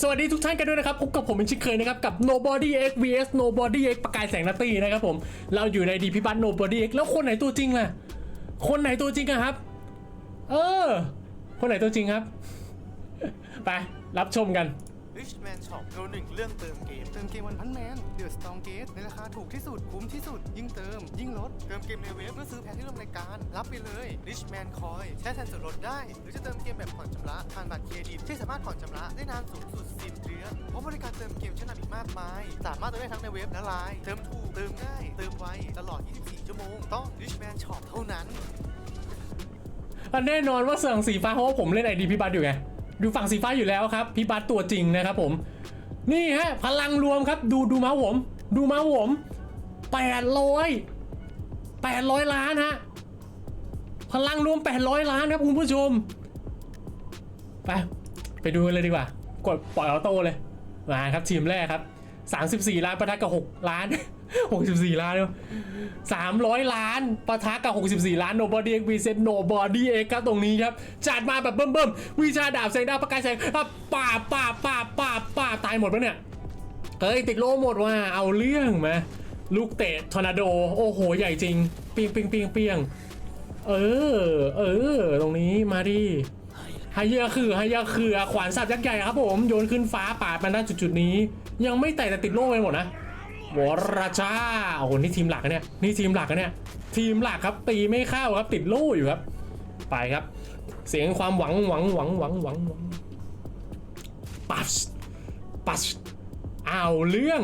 สวัสดีทุกท่านกันด้วยนะครับพบกับผมเป็นชิคเคยนะครับกับ Nobody X vs Nobody X ประกายแสงนาตีนะครับผมเราอยู่ในดีพิบัติ Nobody X แล้วคนไหนตัวจริงล่ะ คนไหนตัวจริงอะครับ เออ คนไหนตัวจริงครับ ไปรับชมกัน Richman Shop โนหนึ่งเรื่องเติมเกม เติมเกมวันพันแมนเดือดสตองเกตในราคาถูกที่สุด คุ้มที่สุด ยิ่งเติม ยิ่งลด เติมเกมในเว็บเมื่อซื้อแพ็คที่ร่วมรายการ รับไปเลย Richman Coin ใช้แทนส่วนลดได้ หรือจะเติมเกมแบบผ่อนชำระผ่านบัตรเครดิตที่สามารถผ่อนชำระได้นานสูงสุด 10 เดือนเพราะบริการเติมเกมชั้นนำอีกมากมาย สามารถเติมได้ทั้งในเว็บและไลน์เติมถูกเติมง่ายเติมไวตลอด 24 ชั่วโมงต้อง Richman Shop เท่านั้น อันแน่นอนว่าเสื่องสีฟ้าเพราะว่าผมเล่นไอดีพี่บัตอยู่ไง ดูฝั่งสีฟ้าอยู่แล้วครับ พี่บัตตัวจริงนะครับผม นี่ฮะ พลังรวมครับ ดูดูเมาส์ผม ดูเมาส์ผมแปดร้อยแปดร้อยล้านฮะ พลังรวมแปดร้อยล้านครับคุณผู้ชม ไป ไปดูกันเลยดีกว่า กดปล่อยออโต้เลย มาครับทีมแรกครับ 34 ล้านประทักกับ 6 ล้าน64ล้านเนาะ300ล้านประทักกับ64ล้าน Nobody X Vs Nobody X ครับตรงนี้ครับ จัดมาแบบเบิ่มๆวิชาดาบแสงดาวประกายแสงอะป่าป่าป่าป่าป่าตายหมดปะเนี่ยเฮ้ยติดโลหมดว่ะเอาเรื่องไหมลูกเตะทอร์นาโด โอ้โห ใหญ่จริง เปียงเปียงเปียงเปียงเออ เออ ตรงนี้มาดิไฮยาคือไฮยาคือขวานสัตว์ยักษ์ใหญ่ครับผม โยนขึ้นฟ้าปาดมาด้านจุดๆนี้ ยังไม่แตะแต่ติดโล่ไปหมดนะ วอรจ้าโอ้โหนี่ทีมหลักอะเนี่ยนี่ทีมหลักอะเนี่ยทีมหลักครับตีไม่เข้าครับติดโล่อยู่ครับ ไปครับ เสียงความหวังหวังหวังหวังหวังหวังปัสปัสเอาเรื่อง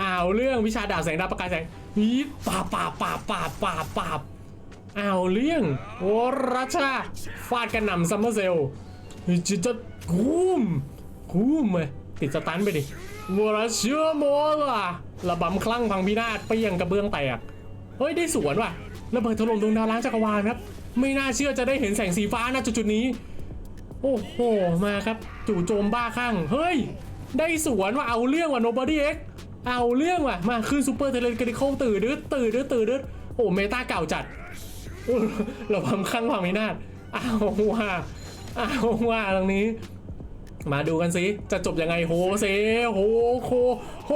เอาเรื่องวิชาดาบแสงดาวประกายแสงนีปาบปาบปาบปาบปาบปาบเอาเรื่องวรชาฟาดกระหน่ำซัมเมอร์เซลจะจะคุ้มคุ้มเลย ติดสตันไปดิวรเชื่อโมล่ะระบำคลั่งพังพินาศไปยังกระเบื้องแตกเฮ้ยได้สวนว่ะระเบิดถล่มดวงดาวล้างจักรวาลครับ ไม่น่าเชื่อจะได้เห็นแสงสีฟ้านะจุดๆนี้ โอ้โหมาครับจู่โจมบ้าคลั่งเฮ้ย ได้สวนว่าเอาเรื่องว่ะ nobody x เอ็กเอาเรื่องว่ะมาขึ้นซูเปอร์เทเลนกริโคตื่นดืดตื่นดืดตื่นดืดโอ้เมตาเก่าจัดราพังคลั่งพังไม่นาดเอาว่าเอาว่าตรงนี้ มาดูกันสิ จะจบยังไงโฮเซโฮโคโฮ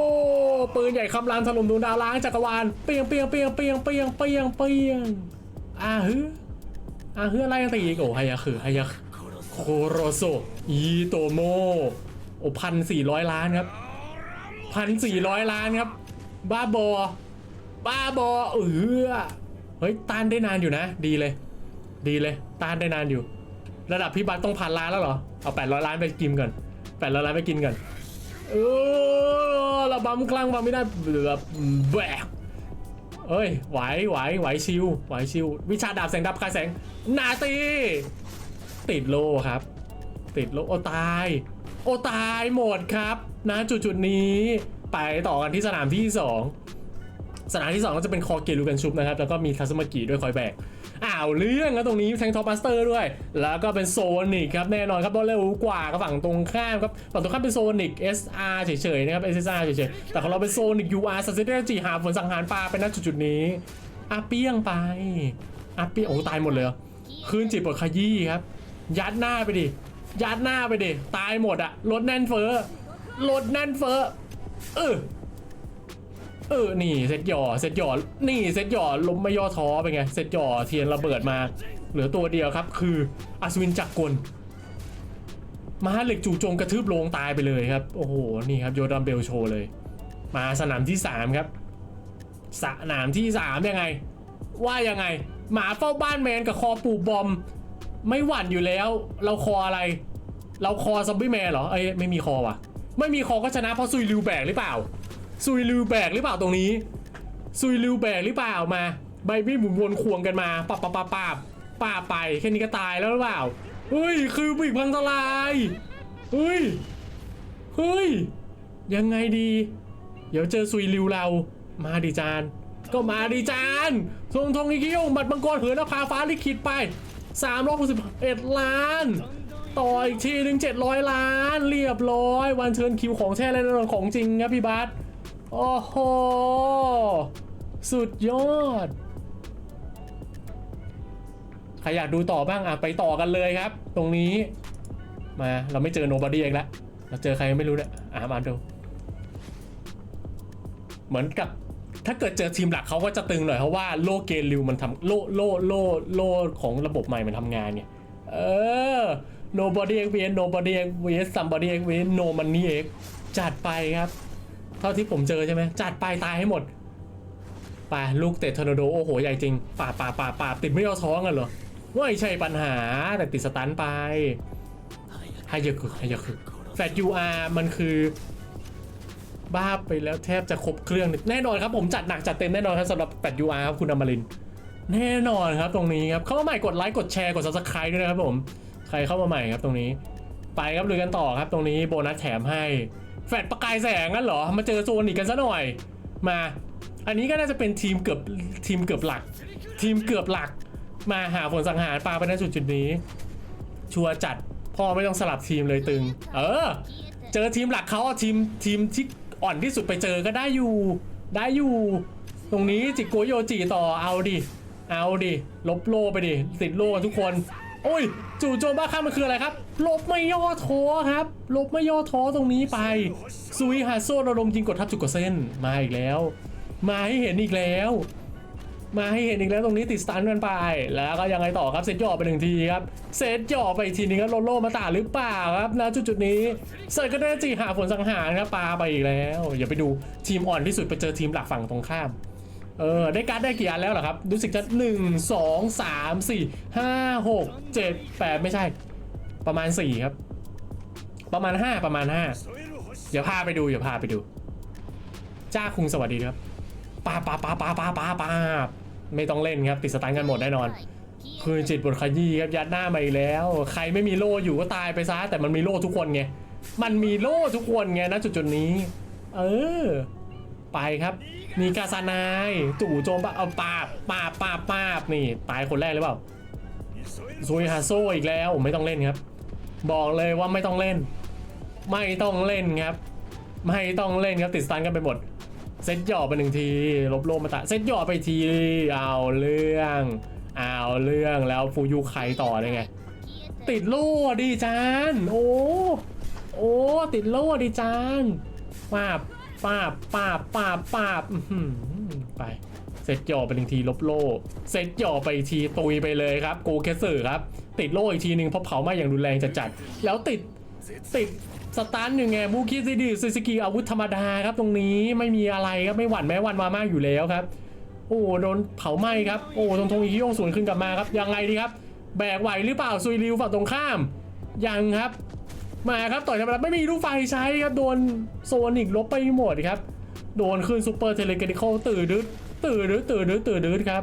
ปืนใหญ่คำรามถล่มดวงดาวล้างจักรวาลเปียงเปียงเปียงเปียงเปียงเปียงเปียงอ่าฮึอ่าฮึออะไรกันตีอีกโอ้ไฮยาคือไฮยาโคโรโซอีโตโมโอพันสี่ร้อยล้านครับพันสี่ร้อยล้านครับ บ้าบอ บ้าบอเออเฮ้ยต้านได้นานอยู่นะ ดีเลย ดีเลยต้านได้นานอยู่ ระดับพี่บัตต้องพันล้านแล้วเหรอ เอาแปดร้อยล้านไปกินก่อนแปดร้อยล้านไปกินก่อนเออระบำคลั่งบำไม่ได้เบือแบกเอ้ย ไหว ไหว ไหวชิว ไหวชิว วิชาดาบแสงดับคายแสง นาตี ติดโลครับ ติดโล โอตาย โอตายหมดครับนะจุดจุดนี้ ไปต่อกันที่สนามที่สองสนามที่ 2 ก็จะเป็นคอเกลูกันชุบนะครับ แล้วก็มีทัสมากิด้วยคอยแบก อ้าวเรื่องแล้วตรงนี้แทงท็อปบัสเตอร์ด้วย แล้วก็เป็นโซนิกครับแน่นอนครับบอลเร็วกว่ากับฝั่งตรงข้ามครับฝั่งตรงข้ามเป็นโซนิก SR เฉยๆนะครับ SSR เฉยๆแต่ของเราเป็นโซนิก UR สัตว์เดจีหาผลสังหารปลาเป็นณจุดๆนี้อาเปี้ยงไปอาเปี้ยงโอ้ตายหมดเลยคืนจิตปวดขยี้ครับ ยัดหน้าไปดิยัดหน้าไปดิตายหมดอะรถแน่นเฟ้อรถแน่นเฟ้อเออ เออ นี่เซตหย่อเซตหย่อนี่เซตหย่อล้มไม่ย่อท้อเป็นไง เซตหย่อเทียนระเบิดมา เหลือตัวเดียวครับ คืออัศวินจักรกลมาเหล็กจู่โจมกระทืบลงตายไปเลยครับ โอ้โห นี่ครับโยดัมเบลโชว์เลย มาสนามที่ 3 ครับ สนามที่ 3 ยังไง ว่ายังไง หมาเฝ้าบ้านแมนกับคอปูบอม ไม่หวั่นอยู่แล้ว เราคออะไร เราคอซอมบี้แมนเหรอ เอ้ยไม่มีคอว่ะ ไม่มีคอก็ชนะเพราะซุยลิวแบกหรือเปล่า ซุยลิวแบกหรือเปล่าตรงนี้ ซุยลิวแบกหรือเปล่ามา ใบมีดหมุนวนควงกันมาปับปับปับปับป้าไปแค่นี้ก็ตายแล้วหรือเปล่าเฮ้ยคือปีกพังทลายเฮ้ยเฮ้ยยังไงดี เดี๋ยวเจอซุยลิวเรา มาดิจาน ก็มาดิจานทรงทองอีกิโยบัตรมังกรเหินนภาฟ้าลิขิตไป361ล้าน ต่ออีกทีหนึ่ง700 ล้าน เรียบร้อย วันเชิญคิวของแท้และแน่นอนของจริงครับพี่บัส โอ้โห สุดยอด ใครอยากดูต่อบ้างอะไปต่อกันเลยครับ ตรงนี้ มาเราไม่เจอโนบอดี้เองแล้วเราเจอใครไม่รู้เนี่ยอ่ามาดู เหมือนกับถ้าเกิดเจอทีมหลักเขาก็จะตึงหน่อยเพราะว่าโลเกนริวมันทำโลโลโลโลของระบบใหม่มันทำงานเนี่ย เออ nobody x vs nobody x vs somebody x vs no money x จัดไปครับ เท่าที่ผมเจอใช่ไหมจัดไปตายให้หมดไปลูกเตะทอร์นาโดโอ้โหใหญ่จริงป่าป่าป่าป่าติดไม่เอาท้องกันเหรอไม่ใช่ปัญหาแต่ติดสตันไปให้เยอะคือให้เยอะคือแฟดยูอาร์มันคือ บ้าไปแล้วแทบจะครบเครื่องแน่นอนครับผมจัดหนักจัดเต็มแน่นอนครับสำหรับแฟดยูอาร์ครับคุณอมรินแน่นอนครับตรงนี้ครับเข้ามาใหม่กดไลค์กดแชร์กด subscribe ด้วยนะครับผม ใครเข้ามาใหม่ครับตรงนี้ ไปครับลุยกันต่อครับตรงนี้โบนัสแถมให้ แฟดประกายแสงงั้นเหรอ มาเจอโซนอีกกันซะหน่อย มา อันนี้ก็น่าจะเป็นทีมเกือบทีมเกือบหลัก ทีมเกือบหลัก มาหาผลสังหารปลาไปณจุดจุดนี้ ชัวร์จัดพ่อไม่ต้องสลับทีมเลยตึง เออ เจอทีมหลักเขาเอาทีมทีมที่อ่อนที่สุดไปเจอก็ได้อยู่ได้อยู่ ตรงนี้จิโกโยจิต่อเอาดิเอาดิลบโลไปดิติดโลกันทุกคน โอ้ย จู่โจมบ้าข้ามมันคืออะไรครับลบไม่ย่อท้อครับลบไม่ย่อท้อตรงนี้ไปซุยฮาโซระดมยิงกดทับจุกกดเส้นมาอีกแล้ว มาให้เห็นอีกแล้ว มาให้เห็นอีกแล้วตรงนี้ติดสตันกันไป แล้วก็ยังไงต่อครับเซตย่อไปหนึ่งทีครับเซตย่อไปทีนึงครับโลโลมาตาหรือเปล่าครับณจุดจุดนี้เซตก็ได้จีหาผลสังหารครับปาไปอีกแล้ว อย่าไปดูทีมอ่อนที่สุดไปเจอทีมหลักฝั่งตรงข้าม เออได้การ์ดได้กี่อันแล้วเหรอครับ รู้สึกจะหนึ่งสองสามสี่ห้าหกเจ็ดแปดไม่ใช่ ประมาณสี่ครับ ประมาณห้าประมาณห้าเดี๋ยวพาไปดูเดี๋ยวพาไปดู จ้าคุงสวัสดีครับปาปาปาปาปาปาปาไม่ต้องเล่นครับ ติดสตันกันหมดแน่นอน คืนจิตบทขยี้ครับยัดหน้ามาอีกแล้ว ใครไม่มีโล่อยู่ก็ตายไปซะแต่มันมีโล่ทุกคนไงมันมีโล่ทุกคนไงนะจุดจุดๆนี้ เออ ไปครับมีกาซานายจู่โจมปะเอาปาบปาบปาบปาบนี่ตายคนแรกหรือเปล่าซุยฮาโซอีกแล้วไม่ต้องเล่นครับ บอกเลยว่าไม่ต้องเล่น ไม่ต้องเล่นครับ ไม่ต้องเล่นครับติดสตันกันไปหมดเซตหย่อไปหนึ่งที ลบโลมาตะเซตหย่อไปทีเอาเรื่องเอาเรื่องแล้วฟูยูไคต่อเลยไง ติดโล่ดีจานโอ้โอ้ติดโล่ดีจานป้าบ ป้าบป้าบป้าบป้าบไป เซตหย่อไปหนึ่งทีลบโล่ เซตหย่อไปอีกทีตุยไปเลยครับโกเคสึครับ ติดโล่อีกทีหนึ่งเพราะเผาไหม้อย่างรุนแรงจัดๆแล้วติดติดสตันอยู่ไงบูคิซิดิซูซิกิอาวุธธรรมดาครับตรงนี้ไม่มีอะไรครับไม่หวั่นแม้วันมามากอยู่แล้วครับ โอ้โดนเผาไหม้ครับโอ้ตรงทงอีคิโยงสวนขึ้นกลับมาครับยังไงดีครับ แบกไหวหรือเปล่าซุยริวฝั่งตรงข้ามยังครับ มาครับต่อยธรรมดาไม่มีลูกไฟใช้ครับโดนโซนิกลบไปหมดครับ โดนขึ้นซูเปอร์เทเลเกนิคอลตื่นดึดตื่นดึดตื่นดึดตื่นดึดครับ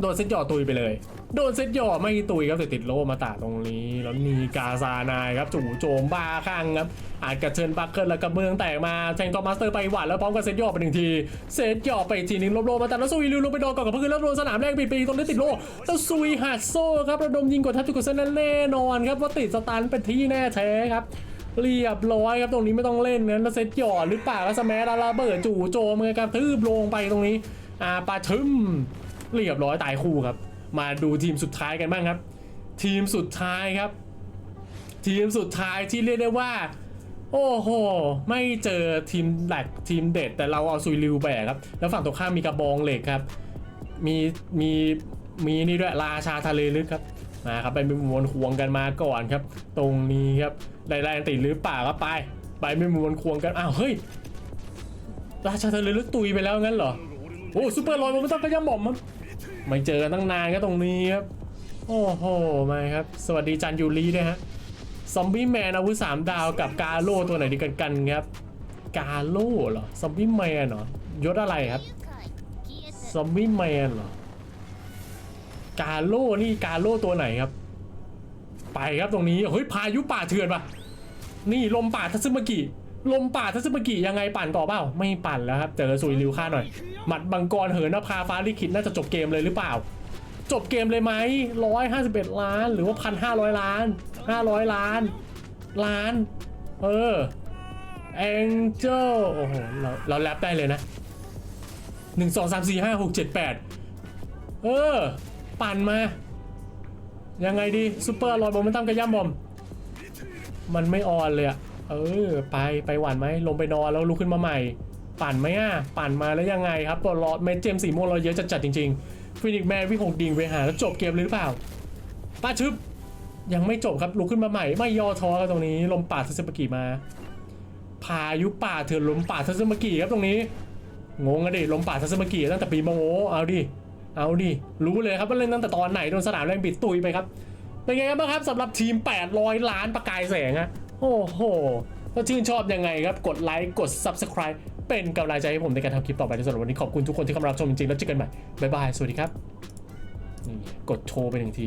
โดนเซตหย่อตุยไปเลย โดนเซตหย่อไม่ตุยครับแต่ติดโลมาตาตรงนี้ แล้วมีกาซานายครับจู่โจมบ้าข้างครับอาจกระเชิญบัคเกิลแล้วกับเมืองแตกมาแทงตอมาสเตอร์ไปหวานแล้วพร้อมกับเซตหย่อไปหนึ่งทีเซตหย่อไปทีนึงลบโลมาตาแล้วซุยลิวลงไปโดนก่อนกับเพื่อนแล้วโดนสนามแรกปิดไปตรงนี้ติดโลแล้วซุยหัดโซ่ครับระดมยิงกดทับจุกเส้นแน่นอนครับว่าติดสตันเป็นที่แน่แท้ครับเรียบร้อยครับตรงนี้ไม่ต้องเล่นนะแล้วเซตหย่อหรือเปล่าแล้วสแมัระเบิดจู่โจมเลยครับทืบลงไปตรงนี้อ่าปาทึมเรียบร้อยตายคู่ครับ มาดูทีมสุดท้ายกันบ้างครับ ทีมสุดท้ายครับ ทีมสุดท้ายที่เรียกได้ว่า โอ้โห ไม่เจอทีมแหลกทีมเด็ด แต่เราเอาซุยริวแบกครับ แล้วฝั่งตรงข้ามมีกระบองเหล็กครับ มีมีมีนี่ด้วยราชาทะเลลึกครับมาครับไปเป็นมวลควงกันมาก่อนครับ ตรงนี้ครับได้แรงติดหรือเปล่าครับไป ไปเป็นมวลควงกันอ้าวเฮ้ยราชาทะเลลึกตุยไปแล้วงั้นเหรอโอ้ซูเปอร์ลอยมันไม่ต้องกระยำหม่อมครับ ไม่เจอกันตั้งนานก็ตรงนี้ครับ โอ้โหมาครับ สวัสดีจันยูรีด้วยฮะ ซอมบี้แมนอาวุธสามดาวกับกาโลตัวไหนดีกันกันครับ กาโลเหรอ ซอมบี้แมนเหรอ ยศอะไรครับ ซอมบี้แมนเหรอ กาโลนี่กาโลตัวไหนครับ ไปครับตรงนี้ เฮ้ยพายุป่าเถื่อนปะนี่ลมป่าทัซึมกิลมป่าทัซึมกิยังไงปั่นต่อเปล่า ไม่ปั่นแล้วครับ เจอสุยริวค่าหน่อย หมัดบังกรเหินนภาฟ้าลิขิตน่าจะจบเกมเลยหรือเปล่า จบเกมเลยไหมร้อยห้าสิบเอ็ดล้าน หรือว่าพันห้าร้อยล้านห้าร้อยล้าน ล้าน เออแองเจลโอ้โหเราเราแรปได้เลยนะหนึ่งสองสามสี่ห้าหกเจ็ดแปดเออ ปั่นมา ยังไงดีซูเปอร์ลอยบอมมันตั้มกระย่ำบอม มันไม่ออนเลยอะเออ ไปไปหวานไหมลงไปนอนแล้วลุกขึ้นมาใหม่ ปั่นไหมอะ ปั่นมาแล้วยังไงครับตัวรอเมเจมสีม่วงเราเยอะจัดๆจริงๆฟินิกแมนวิ่งหกดิ่งไปหาแล้วจบเกมเลยหรือเปล่าป้าชึบยังไม่จบครับลุกขึ้นมาใหม่ไม่ย่อท้อครับตรงนี้ลมป่าทัศมกิมาพายุป่าเถื่อนลมป่าทัศมกิครับตรงนี้ งงอะดิลมป่าทัศมกิตั้งแต่ปีมโงเอาดิเอาดิรู้เลยครับว่าเล่นตั้งแต่ตอนไหนโดนสนามแรงบิดตุยไปครับเป็นไงกับ้างครับสำหรับทีม 800 ล้านประกายแสงอะโอ้โหถ้าชื่นชอบยังไงครับกดไลค์กด Subscribe เป็นกำลังใจให้ผมในการทำคลิปต่อไปในสำหรับวันนี้ขอบคุณทุกคนที่เข้ามารับชมจริงๆแล้วเจอกันใหม่บ๊ายบายสวัสดีครับนี่กดโชว์ไปหนึ่งที